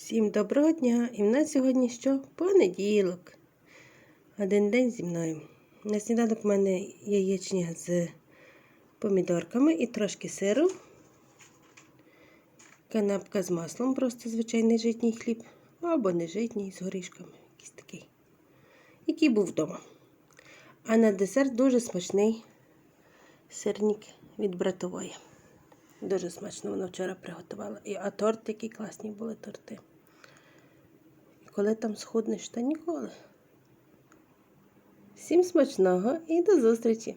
Всім доброго дня! І в нас сьогодні що? Понеділок. Один день зі мною. На сніданок в мене яєчня з помідорками і трошки сиру. Канапка з маслом, просто звичайний житній хліб. Або не житній з горішками. Якийсь такий. Який був вдома. А на десерт дуже смачний сирник від братової. Дуже смачно вона вчора приготувала. А торт, які класні були торти. Коли там схуднеш, та ніколи. Всім смачного і до зустрічі.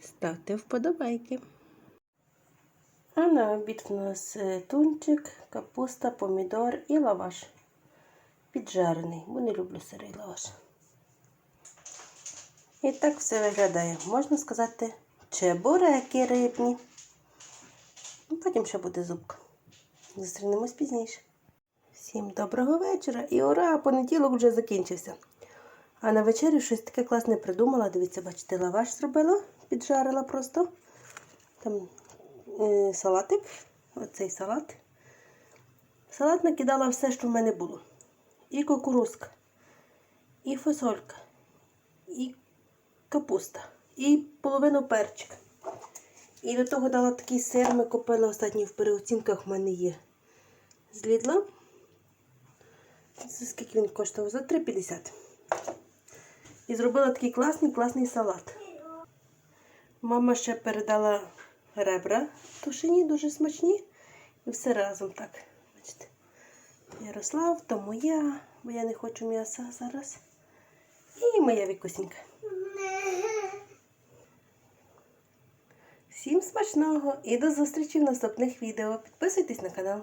Ставте вподобайки. А на обід в нас е, тунчик, капуста, помідор і лаваш. Піджарений, бо не люблю сирий лаваш. І так все виглядає. Можна сказати, чебуреки рибні. Ну, Потім ще буде зубка. Зустрінемось пізніше. Всім доброго вечора і ура! Понеділок вже закінчився. А на вечерю щось таке класне придумала. Дивіться, бачите, лаваш зробила, піджарила просто. Там е, салатик, оцей салат. Салат накидала все, що в мене було. І кукурузка, і фасолька, і капуста, і половину перчика. І до того дала такий сир, ми купили останній в переоцінках в мене є. З Лідла. Це скільки він коштував? За 3,50. І зробила такий класний, класний салат. Мама ще передала ребра тушені, дуже смачні. І все разом так. Бачите. Ярослав, то моя, бо я не хочу м'яса зараз. І моя вікусінька. Всім смачного і до зустрічі в наступних відео. Підписуйтесь на канал.